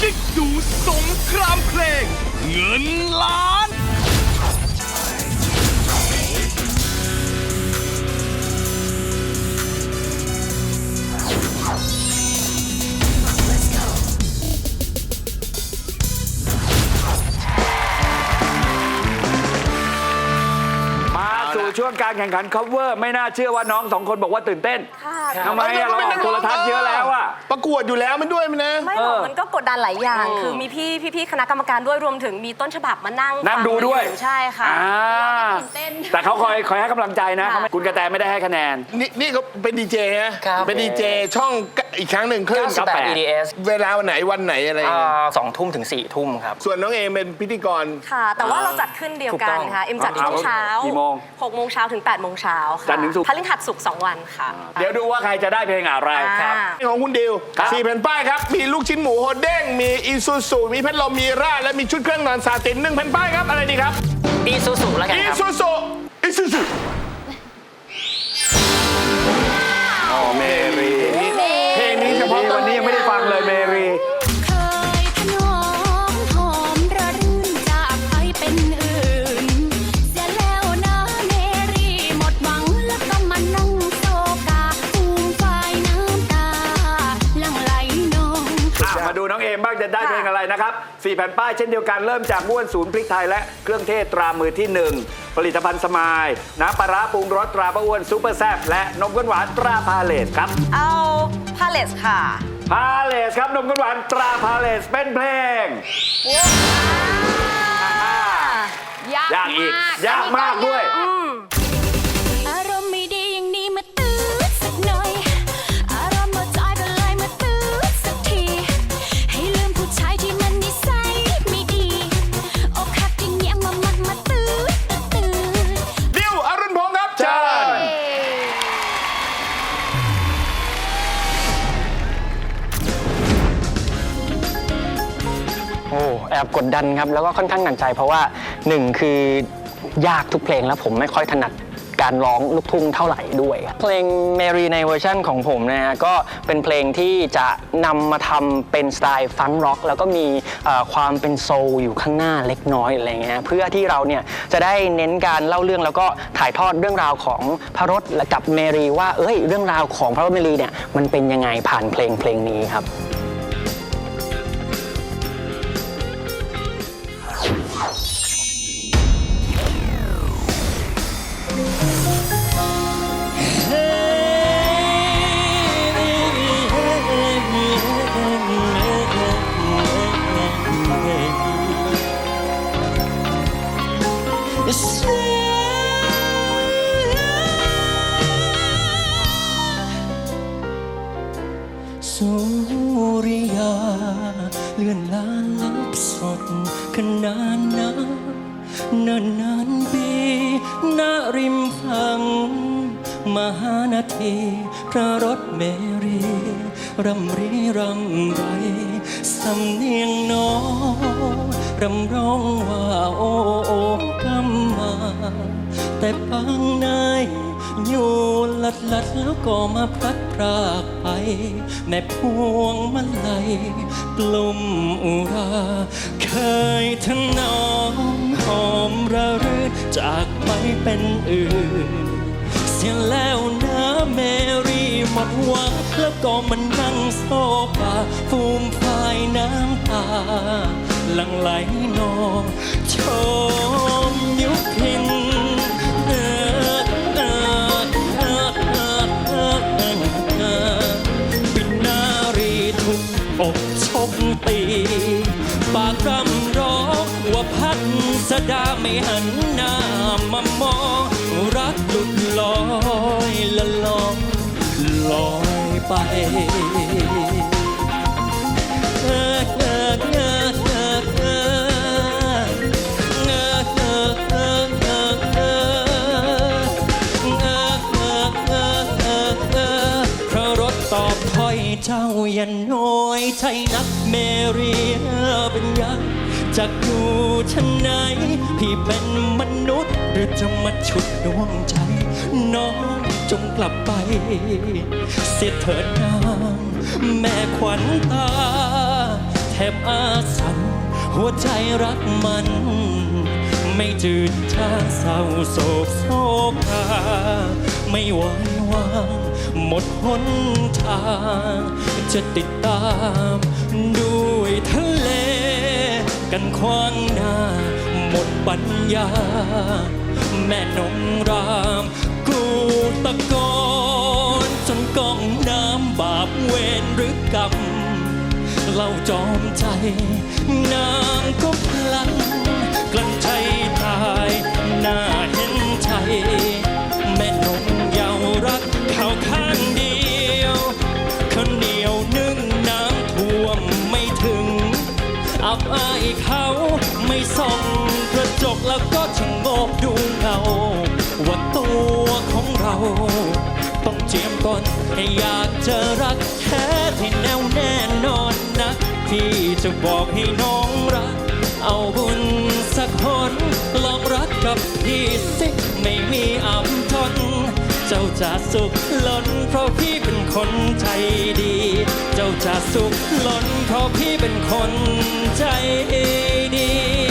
กิ๊กดูสงครามเพลง เงินล้าน วงการแข่งขัน cover ไม่น่าเชื่อว่าน้องสองคนบอกว่าตื่นเต้นค่ะทำไมอะเราออกโทรทัศน์เยอะแล้วอะ ประกวดอยู่แล้วมันด้วยมันนะ ไม่หรอกเออมันก็กดดันหลายอย่าง คือมีพี่พี่พี่คณะกรรมการด้วยรวมถึงมีต้นฉบับมานั่งนั่งฟัดูด้วยอใช่ค่ะ อ่าตื่นเต้นแต่เขาคอยคอยให้กำลังใจนะค่ะเขาไม่คุณกระแตไม่ได้ให้คะแนน นี่นี่เขาเป็นดีเจนะครับ เป็นดีเจช่องอีกครั้งหนึ่งคลื่นครับ98 EDS เวลาวันไหนวันไหนอะไรอย่างเงี้ยอ่าสองทุ่มถึงสี่ทุ่มครับ ส่วนน้องเอมเป็นพิธีกร ค่ะ แต่ว่าเราจัดขึ้นเดียวกันค่ะ เอ็มจัดช่วงเช้ากี่โมง6โมงเช้าถึง8โมงเช้าค่ะจันทร์ถึงศุกร์ พฤหัสศุกร์สองวันค่ะ เดี๋ยวดูว่าใครจะได้เพลงอะไรอ่าของคุณดิวครับสี่แผ่นป้ายครับ มีลูกชิ้นหมูโฮเด้ง มีอีซูซูมีพัดลมมีร่าและมีชุดเครื่องนอนซาตินหนึ่งแผ่นป้ายครับ อะไรดีครับ อีซูซูแล้วกันอีครับซูซูอีซูซูอ๋อเมรี เพลงนี้เฉพาะวันนี้ยังไม่ได้ฟังเลยเมรี เพลงอะไรนะครับสี่แผ่นป้ายเช่นเดียวกันเริ่มจากม้วนศูนย์พริกไทยและเครื่องเทศตรามือที่หนึ่งผลิตภัณฑ์สมายน้ำปลาร้าปรุงรสตราป้าอ้วนซูเปอร์แซ่บและนมข้นหวานตราพาเลสครับเอาพาเลสค่ะ พาเลสครับนมข้นหวานตราพาเลสเป็นเพลง ยากอีกยากมากด้วย อ อ้แอบกดดันครับแล้วก็ค่อนข้างหนักใจ เพราะว่าหนึ่งคือยากทุกเพลงแล้วผมไม่ค่อยถนัดการร้องลูกทุ่งเท่าไหร่ด้วยครับเพลง Mary ในเวอร์ชันของผมนะฮะก็เป็นเพลงที่จะนำมาทำเป็นสไตล์ฟังร็อก แล้วก็มีความเป็นโซลอยู่ข้างหน้าเล็กน้อยอะไรเงี้ยเพื่อที่เราเนี่ยจะได้เน้นการเล่าเรื่องแล้วก็ถ่ายทอดเรื่องราวของพระรถกับเมรีว่าเอ้ยเรื่องราวของพระรถเมรีเนี่ยมันเป็นยังไงผ่านเพลงเพลงนี้ครับ พระรถเมรีรำรีรำไรสำเนียงน้องรำร้องว่าโอ้โอ้กำมา แต่ปางไหนอยู่ลัดลัดแล้วก็มาพลัดพรากไปแม่พวงมาลัยกลุ่มอุราเคยถนอมหอมระรื่นจากไปเป็นอื่น เสียแล้วนะเมรี่หมดหวังแล้วก็มันนั่งโซฟาฟูมฟายน้ำตา หลังไหลนองชมยุพินเอิดเอิดเอิดเอิดเอิดเอิดเอิดปิดนารีทุบอกชกตี ปากรำ วพัดสดาไม่หันหน้ามามองรักหลุดลอยละลอยลอยไปเงอเงอเงอเงอเงอเงอเออเออเออเออเออเออเออเออพระรถตอบถ้อยเจ้าอย่าน้อยใจนักเมรีเป็นยักษ์ จากอยู่ชั้นไหน พี่เป็นมนุษย์ หรือจะมาฉุดดวงใจ น้องจงกลับไป เสียเถิดนางแม่ขวัญตาแททบอาสัน หัวใจรักมัน ไม่จืดชาเศร้าโศกโศกาไม่ไหววางหมดหนทาง จะติดตามด้วยทะเล กันขวางหน้า หมดปัญญา แม่นงรามกูตะโกนจนกองน้ำบาปเวรหรือกรรมเล่าจอมใจนางก็พลันกลั้นใจตายน่าเห็นใจ แม่นงเยาวรักเขาข้า อับอายเขาไม่ส่องกระจกแล้วก็ชะโงกดูเงาว่าตัวของเรา ต้องเจียมก่อนให้อยากจะรักแท้ที่แน่วแน่นอนนะที่จะบอกให้น้องรัก เอาบุญสักคนลองรักกับพี่สิไม่มีอับทน เจ้าจะสุขล้น เพราะพี่เป็นคนใจดี เจ้าจะสุขล้น เพราะพี่เป็นคนใจดี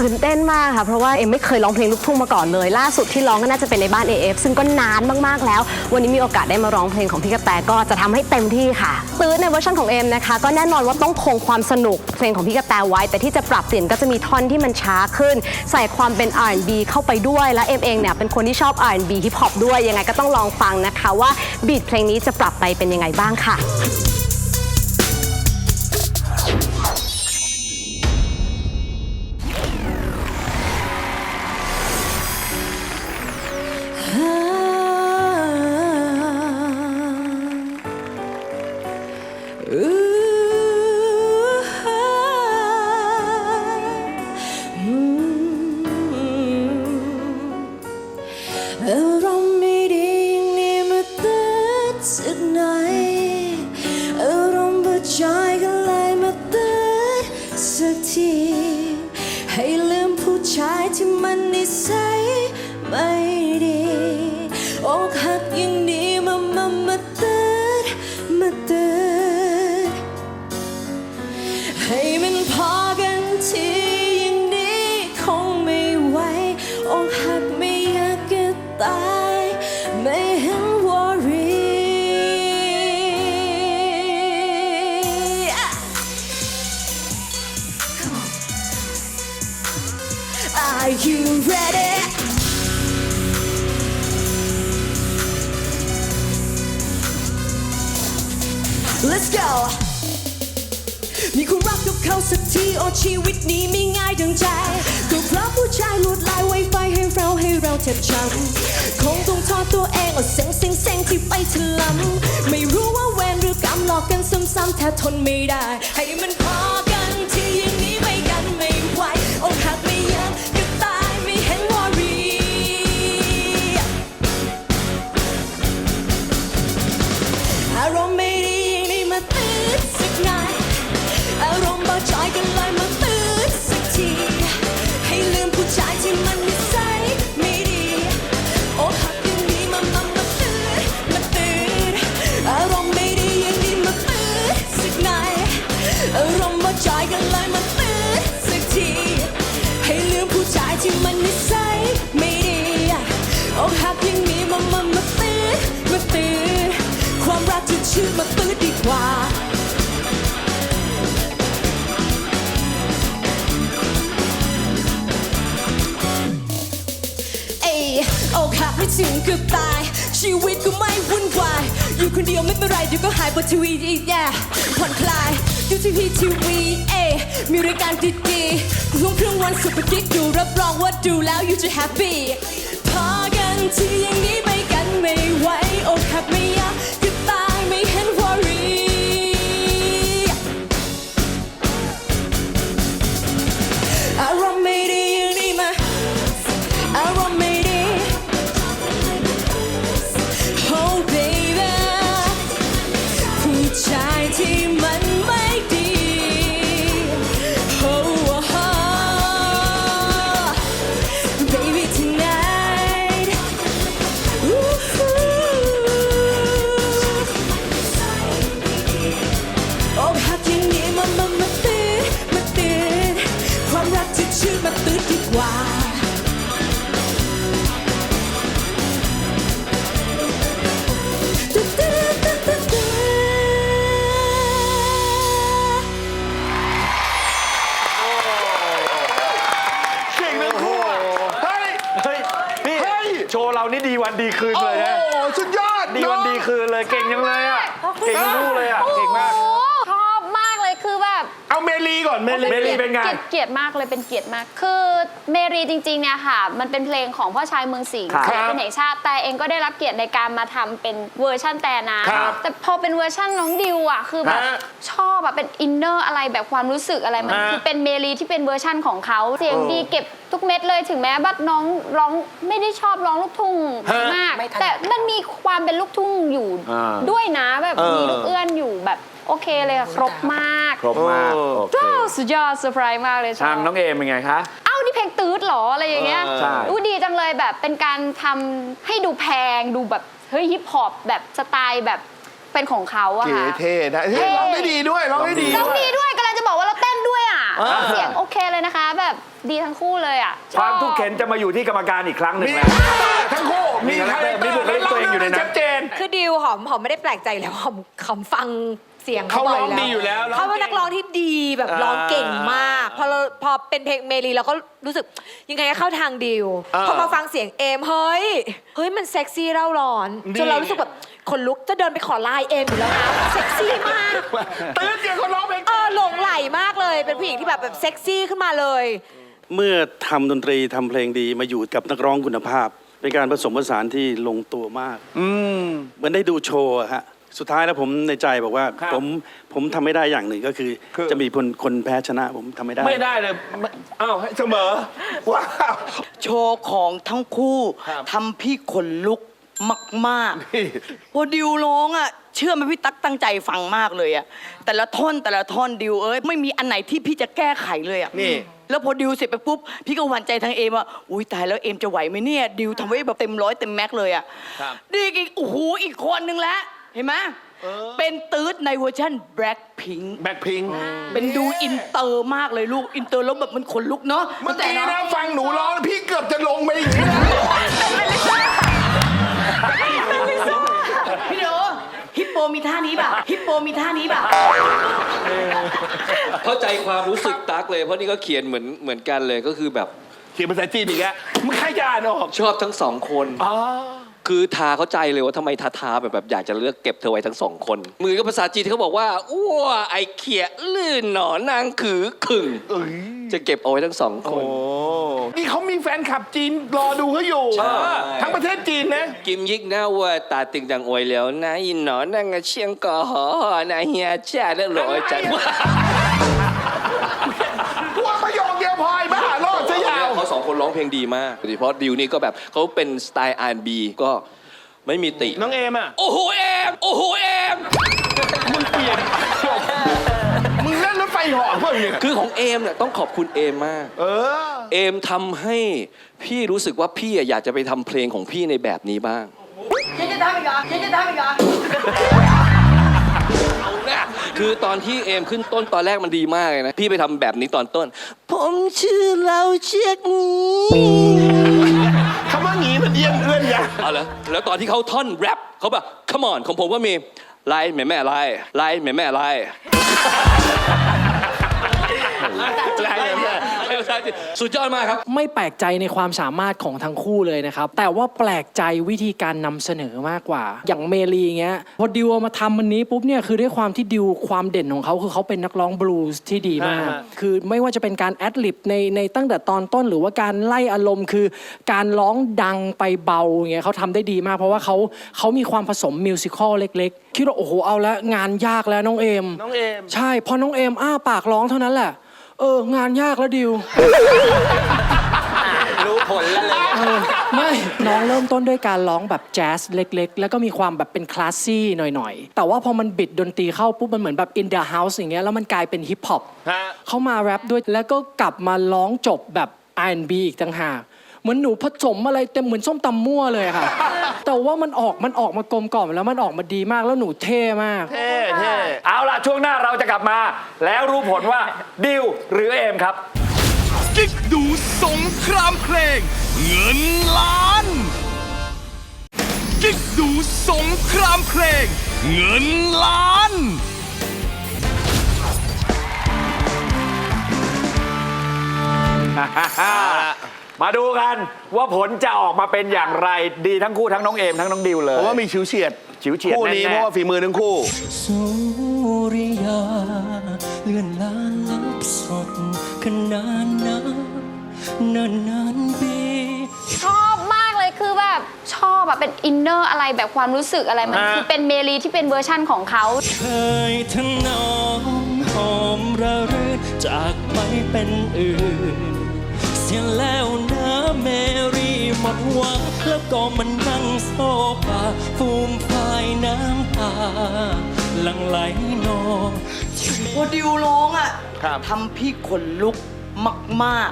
ตื่นเต้นมากค่ะ เพราะว่าเอ็มไม่เคยร้องเพลงลูกทุ่งมาก่อนเลย ล่าสุดที่ร้องก็น่าจะเป็นในบ้าน AF ซึ่งก็นานมากๆแล้ว วันนี้มีโอกาสได้มาร้องเพลงของพี่กระแตก็จะทำให้เต็มที่ค่ะตื้อในเวอร์ชันของเอ็มนะคะ ก็แน่นอนว่าต้องคงความสนุกเพลงของพี่กระแตไว้ แต่ที่จะปรับเปลี่ยนก็จะมีท่อนที่มันช้าขึ้น ใส่ความเป็น R&B เข้าไปด้วยและเอ็มเองเนี่ยเป็นคนที่ชอบ R&B ฮิปฮอปด้วยยังไงก็ต้องลองฟังนะคะว่าบีทเพลงนี้จะปรับไปเป็นยังไงบ้างค่ะ ให้มันพอกันที โอชีวิตนี้ไม่ง่ายดังใจ ก็เพราะผู้ชายลวดลายไวไฟให้เราให้เราเจ็บช้ำคงต้องทอดตัวเองอาเซ็งเซ็งเซ็งที่ไปถลำไม่รู้ว่าเวรหรือกรรมหลอกกันซ้ำๆแทบทนไม่ได้ ให้มันพอ ชื่อมาตื้อดีกว่า เอ้อกหักไม่ถึงเกือบตาย ชีวิตก็ไม่วุ่นวาย อยู่คนเดียวไม่เป็นไรเดี๋ยวก็หายบนทีวีอีกแย่ผ่อนคลายดูทีวีทีวีเอ้ยมีรายการดีๆรวมเครื่องวันสุดประดิกดูรับรองว่าดูแล้วอยู่จะแฮปปี้พอกันที่อย่างนี้ไปกันไม่ไหวอกหั ว์เรานี่ดีวันดีคืนโอ้เลยโหนะสุดยอดดีวันดีคืนเลยเก่งยังเลยอะ เก่งทั้งคู่เลยอะ เก่งมากชอบมากเลยคือแบบ เอาเมลีก่อนเมลีเมลีเป็นไง เกียรติเกียรติมากเลยเป็นเกียรติมาก คือเมรีจริงๆเนี่ยค่ะ มันเป็นเพลงของพ่อชายเมืองสิงห์ครับศิลปินแห่งชาติ แต่เองก็ได้รับเกียรติในการมาทำเป็นเวอร์ชั่นแต่นะ ครับแต่พอเป็นเวอร์ชั่นน้องดิวอะคือแบบฮะชอบอะเป็นอินเนอร์อะไรแบบความรู้สึกอะไรมันฮะ คือเป็นเมรีที่เป็นเวอร์ชั่นของเขาเสียงดีเก็บทุกเม็ดเลยถึงแม้ว่าน้องร้องไม่ได้ชอบร้องลูกทุ่งมาก แต่มันมีความเป็นลูกทุ่งอยู่อ่า ด้วยนะแบบเออมีลูกเอื้อนอยู่แบบ โอเคเลยอะครบมากครบมากโอ้โอเคว้าวสุดยอดเซอร์ไพรส์มากเลยชทาองบน้องเอมเป็นไงคะ เอ้านี่เพลงตืดเหรอ อะไรอย่างเงี้ยใช่ อู้ดีจังเลยแบบเป็นการทำให้ดูแพงดูแบบ เฮ้ยฮิปฮอปแบบสไตล์แบบเป็นของเขาอะเก๋ค่ะ เท่นะเฮ้ยร้องได้ดีด้วยร้องได้ดีร้องด้วย ดีด้วยกำลังจะบอกว่าเราเต้นด้วยอะอ่าเสียงโอเคเลยนะคะ แบบดีทั้งคู่เลยอะชคอบวามทุกข์เข็นจะมาอยู่ที่กรรมการอีกครั้งหนึ่งมีแล้ว ทั้งคู่มีมีคาแรคเตอมีร์บุคลิกตัวเองอยู่ในนั้น ชัดเจน คือดิวหอมหอมไม่ได้แปลกใจอยู่แล้วหอมหอมฟัง เสียงเขาบ่ร้องดีอยู่แล้วร้องเขาเป็นนักร้องที่ดีแบบอ่าร้องเก่งมาก พอเราพอเป็นเพลงเมลีเราก็รู้สึกยังไงก็เข้าทางดิวอ่าพอมาฟังเสียงเอมเฮ้ยเฮ้ยมันเซ็กซี่เร่าร้อนดีจนเรารู้สึกแบบขนลุกจะเดินไปขอไลน์เอมอยู่แล้วนะเซ็กซี่มาก ตื่นเกี่ยวกับร้องเพลง เออหลงไหลมากเลย เป็นผู้หญิงที่แบบแบบเซ็กซี่ขึ้นมาเลย เมื่อทำดนตรีทำเพลงดีมาอยู่กับนักร้องคุณภาพ เป็นการผสมผสานที่ลงตัวมากเหมือนได้ดูโชว์อะฮะ สุดท้ายแล้วผมในใจบอกว่า ครับ ผมผมทำไม่ได้อย่างหนึ่งก็คือ คือ จะมีคนคนแพ้ชนะผมทำไม่ได้ ไม่ได้เลยไม่อ้าวให้เสมอ ว้าว โชว์ของทั้งคู่ครับ ทำพี่ขนลุกมากนี่ๆพอดิวร้องอะ เชื่อไหมพี่ตั๊กตั้งใจฟังมากเลยอะ แต่ละท่อนแต่ละท่อนดิวเอ้ยไม่มีอันไหนที่พี่จะแก้ไขเลยอะนี่ แล้วพอดิวเสร็จไปปุ๊บ พี่ก็หวั่นใจทางเอมว่าอุ้ยตายแล้วเอมจะไหวไหมเนี่ย ดิวทำไว้แบบเต็มร้อยเต็มแม็กซ์เลยอะครับดีอีกโอ้โหอีกคนนึงแล้ว เห็นไหมเป็นตืดในเวอร์ชัน Blackpink แบ็คพิงเป็นดูอินเตอร์มากเลยลูก อินเตอร์แล้วแบบมันขนลุกเนาะเมื่อกี้แต่นะฟังหนูร้องพี่เกือบจะลงไปอย่างนี้แล้วพี่โดฮิปโปมีท่านี้ป่ะ ฮิปโปมีท่านี้ป่ะ เข้าใจความรู้สึกตั๊กเลย เพราะนี่ก็เขียนเหมือนเหมือนกันเลยก็คือแบบ เขียนภาษาจีนอีกแล้วมึงใครจะอ่านออกชอบทั้งสองคนอ๋อ คือทาเข้าใจเลยว่าทำไมทาทาแบบแบบอยากจะเลือกเก็บเธอไว้ทั้งสองคน มือก็ภาษาจีนที่เขาบอกว่าอ้วไอเขียลื่นหนอนางขือขึ่งเอ้ยจะเก็บเอาไว้ทั้งสองคโอ้นนี่เขามีแฟนคลับจีนรอดูเขาอยู่ใช่ ทั้งประเทศจีนนะ กิมยิกนะว่าตาตึงดังอวยแล้วนะอินหนอนางเชียงกอหอนะเฮียแจ้แล้วลอยจัดพ ร้องเพลงดีมากโดยเฉพาะดิวนี่ก็แบบเขาเป็นสไตล์ R&B ก็ไม่มีติ น้องเอมอะ โอ้โหเอมโอ้โหเอมมึงเปลี่ยน มึงเล่นรถไฟเหาะเพิ่งเนี่ย คือของเอมเนี่ยต้องขอบคุณเอมมาก เออ เอมทำให้พี่รู้สึกว่าพี่อยากจะไปทำเพลงของพี่ในแบบนี้บ้าง ยังจะทำอีกเหรอยังจะทำอีกเหรอเอานะ คือตอนที่เอมขึ้นต้นตอนแรกมันดีมากเลยนะ พี่ไปทำแบบนี้ตอนต้น ผมชื่อเราเชือกนี้คำว่าหนีมันเอียงเอื้อนอย่าเอาละแล้วตอนที่เขาท่อนแรปเขาแบบ come on ของผมก็มีไล่แม่แม่ไล่ไล่แม่แม่ไล่ สุดยอดมากครับ ไม่แปลกใจในความสามารถของทั้งคู่เลยนะครับ แต่ว่าแปลกใจวิธีการนำเสนอมากกว่า อย่างเมลีเงี้ยพอดิวเอามาทำมันนี้ปุ๊บเนี่ยคือด้วยความที่ดิวความเด่นของเขาคือเขาเป็นนักร้องบลูส์ที่ดีมาก อ่าฮะคือไม่ว่าจะเป็นการแอดลิบในในตั้งแต่ตอนต้นหรือว่าการไล่อารมณ์คือ การร้องดังไปเบาอย่างเงี้ยเขาทำได้ดีมาก เพราะว่าเขาเขามีความผสมมิวสิควลเล็กๆคิดว่าโอ้โหเอาแล้วงานยากแล้วน้องเอม น้องเอม ใช่ พอน้องเอมอ้าปากร้องเท่านั้นแหละ เออ งานยากแล้วดิว รู้ผลแล้วเลยเออไม่ น้องเริ่มต้นด้วยการร้องแบบแจ๊สเล็ก ๆ แล้วก็มีความแบบเป็นคลาสซี่หน่อย ๆ แต่ว่าพอมันบิดดนตรีเข้าปุ๊บ มันเหมือนแบบ in the house อย่างเงี้ย แล้วมันกลายเป็นฮิปฮอป ฮะ เข้ามาแรปด้วย แล้วก็กลับมาร้องจบแบบ R&B อีกต่างหาก เหมือนหนูผสมอะไรเต็มเหมือนส้มตำมั่วเลยค่ะ แต่ว่ามันออกมันออกมากลมกล่อมแล้วมันออกมาดีมากแล้วหนูเท่มาก เท่เท่เอาล่ะ ช่วงหน้าเราจะกลับมา แล้วรู้ผลว่าดิวหรือเอมครับ กิ๊กดูสงครามเพลง เงินล้าน กิ๊กดูสงครามเพลง เงินล้านด มาดูกันว่าผลจะออกมาเป็นอย่างไรดีทั้งคู่ทั้งน้องเอมทั้งน้องดิวเลยผมว่ามีฉิวเฉียดฉิวเฉียดคู่นี้แน่ๆ เพราะว่าฝีมือทั้งคู่ สุริยาเลื่อนลานลับสดขนานนานนานนานปี ชอบมากเลยคือแบบชอบแบบเป็นอินเนอร์อะไรแบบความรู้สึกอะไรมันอ่า คือเป็นเมลีที่เป็นเวอร์ชั่นของเขา เคยทั้งน้องหอมระรื่นจากไปเป็นอื่น เสียแล้วนะ เมรี่หมดหวังแล้วก็มันนั่งโซฟาฟูมฟายน้ำตาหลังไหลนองพอดิวร้องอะทำพี่ขนลุกมาก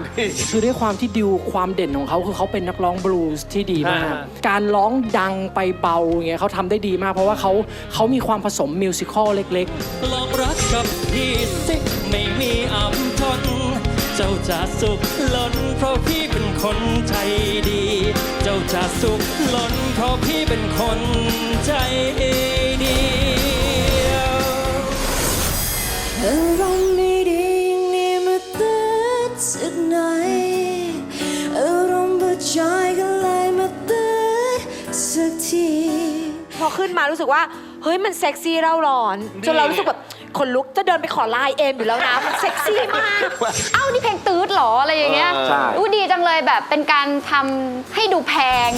คือด้วยความที่ดิวความเด่นของเขาคือเขาเป็นนักร้องบลูส์ที่ดีมาก อ่า การร้องดังไปเบาอย่างเงี้ยเขาทำได้ดีมาก เพราะว่าเขาเขามีความผสมมิวสิควลเล็กลองรักกับพี่สิไม่มีอัมทน เจ้าจะสุขล้นเพราะพี่เป็นคนใจดี เจ้าจะสุขล้นเพราะพี่เป็นคนใจดีอารมณ์ไม่ดีอย่างนี้มาตืดสักหน่อยอารมณ์บาดใจก็เลยมาตืดสักที พอขึ้นมารู้สึกว่า เฮ้ยมันเซ็กซี่เร่าร้อน จนเรารู้สึกแบบ ขนลุกจะเดินไปขอไลน์เอมอยู่แล้วนะมันเซ็กซี่มาก เอ้านี่เพลงตืดเหรออะไรอย่างเงี้ยใช่ อู้ดีจังเลยแบบเป็นการทำให้ดูแพง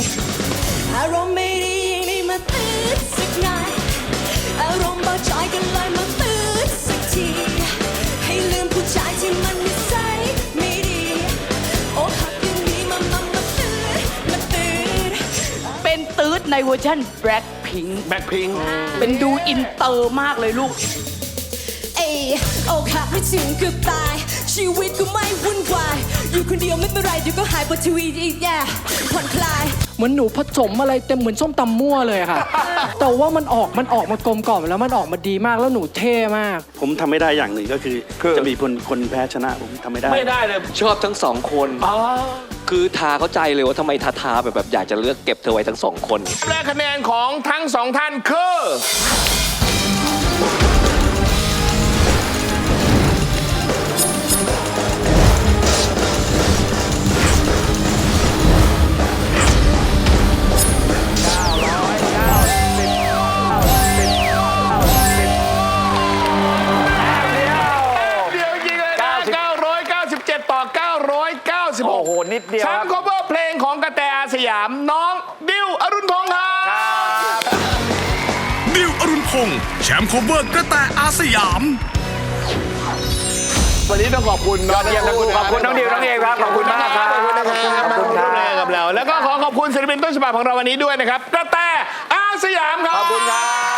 อารมณ์ไม่ดีอย่างนี้มาตืดสักหน่อยอารมณ์บาดใจก็เลยมาตืดสักที ให้ลืมผู้ชายที่มันนิสัยไม่ดีโอ้หักอย่างนี้มามามาตืดมาตืดๆเป็นตืดในเวอร์ชันแบล็คพิงแบ็คพิง เป็นดูอินเตอร์มากเลยลูกเอ้ย อกหักไม่ถึงเกือบตาย ชีวิตก็ไม่วุ่นวาย อยู่คนเดียวไม่เป็นไรเดี๋ยวก็หายบนทีวีอีกแย่ผ่อนคลายๆเหมือนหนูผสมอะไรเต็มเหมือนส้มตำมั่วเลยค่ะ แต่ว่ามันออกมันออกมากลมกล่อมแล้วมันออกมาดีมากแล้วหนูเท่มาก ผมทำไม่ได้อย่างหนึ่งก็คือ คือ จะมีคนคนแพ้ชนะผมทำไม่ได้ ไม่ได้เลยชอบทั้งสองคนคือทาเข้าใจเลยว่าทำไมทาทาแบบแบบอยากจะเลือกเก็บเธอไว้ทั้งสองคน และคะแนนของทั้งสองท่านคือ นิดเดียวแชคมรับป์ cover เพลงของกระแตอาสยามน้องดิวอรุณพงษ์ครับดิวอรุณพงษ์แชมป์โคเวอร์กระแตอาสยาม วันนี้ต้องขอบคุณน้องยอดเยี่ยมทั้งคู่ขอบคุณน้องดิวน้องเอครับขอบคุณมากครับขอบคุณนะครับขอบคุณครับมาร่วมรายการกับเรา แล้วก็ขอขอบคุณศิลปินต้นฉบับของเราวันนี้ด้วยนะครับกระแตอาสยามครับ ขอบคุณครับ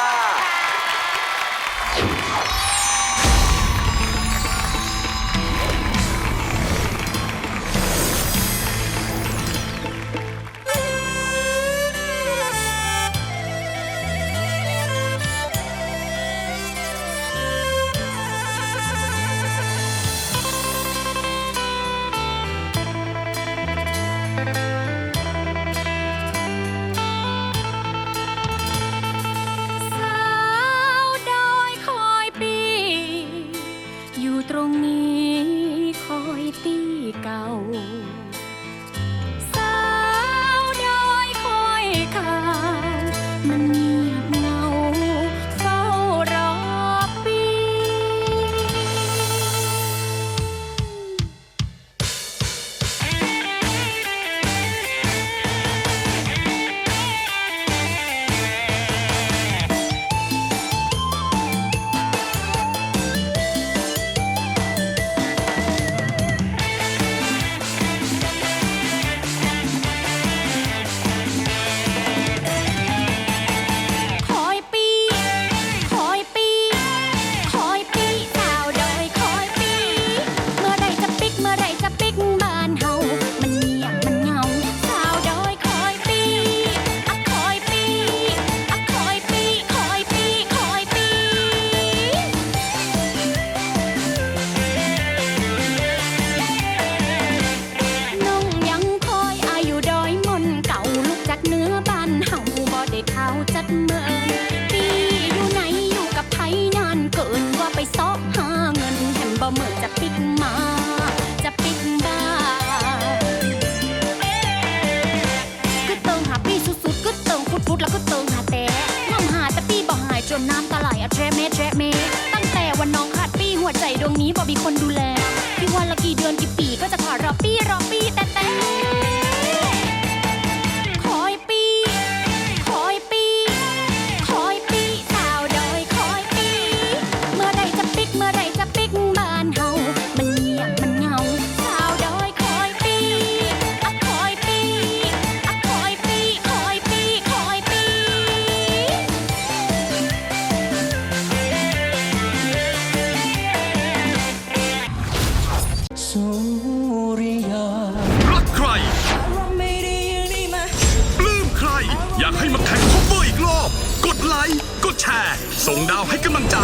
แชร์ ส่งดาวให้กำลังใจ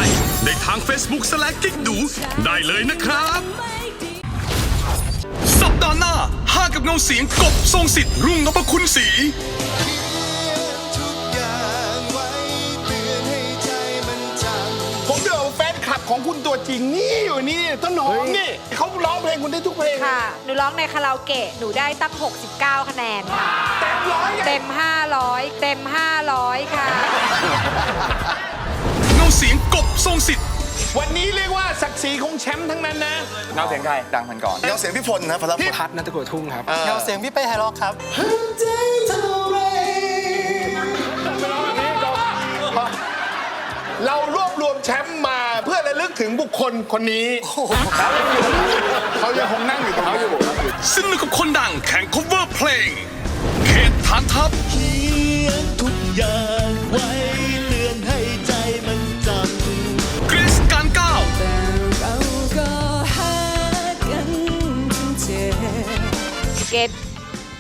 ในทาง Facebook สแลกกิ๊กดู ได้เลยนะครับ สัปดาห์หน้าห้ากับเงาเสียงกบทรงสิทธิ์รุ่งนพคุณศรีผมเดี๋ยวแฟนคลับของคุณตัวจริงนี่อยู่นี่ต้นหอมนี่เขาร้องเพลงคุณได้ทุกเพลงค่ะ หนูร้องในคาราโอเกะ หนูได้ตั้ง 69 คะแนนค่ะ เต็มร้อยไงเต็ม 500 เต็ม 500 ค่ะ เงาเสียงกบทรงสิทธิ์วันนี้เรียกว่าศักดิ์ศรีของแชมป์ทั้งนั้นนะเงาเสียงใครดังพันก่อนเงาเสียงพี่พลนะพลพลพัดนัตะกัวทุ่งครับเงาเสียงพี่เป้ไฮร็อกครับเรารวบรวมแชมป์มาเพื่อระลึกถึงบุคคลคนนี้เขายังคงนั่งอยู่ตรงนี้อยู่สนุกกับคนดังแข่ง cover เพลงเขตฐานทัพเขียนทุกอย่าง เกต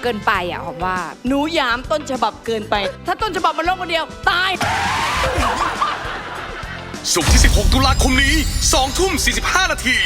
เกินไปอะผมว่า หนูหยามต้นฉบับเกินไป ถ้าต้นฉบับมันร้องคนเดียว ตาย ศุกร์ที่ 16 ตุลาคมนี้ 2 ทุ่ม 45 นาที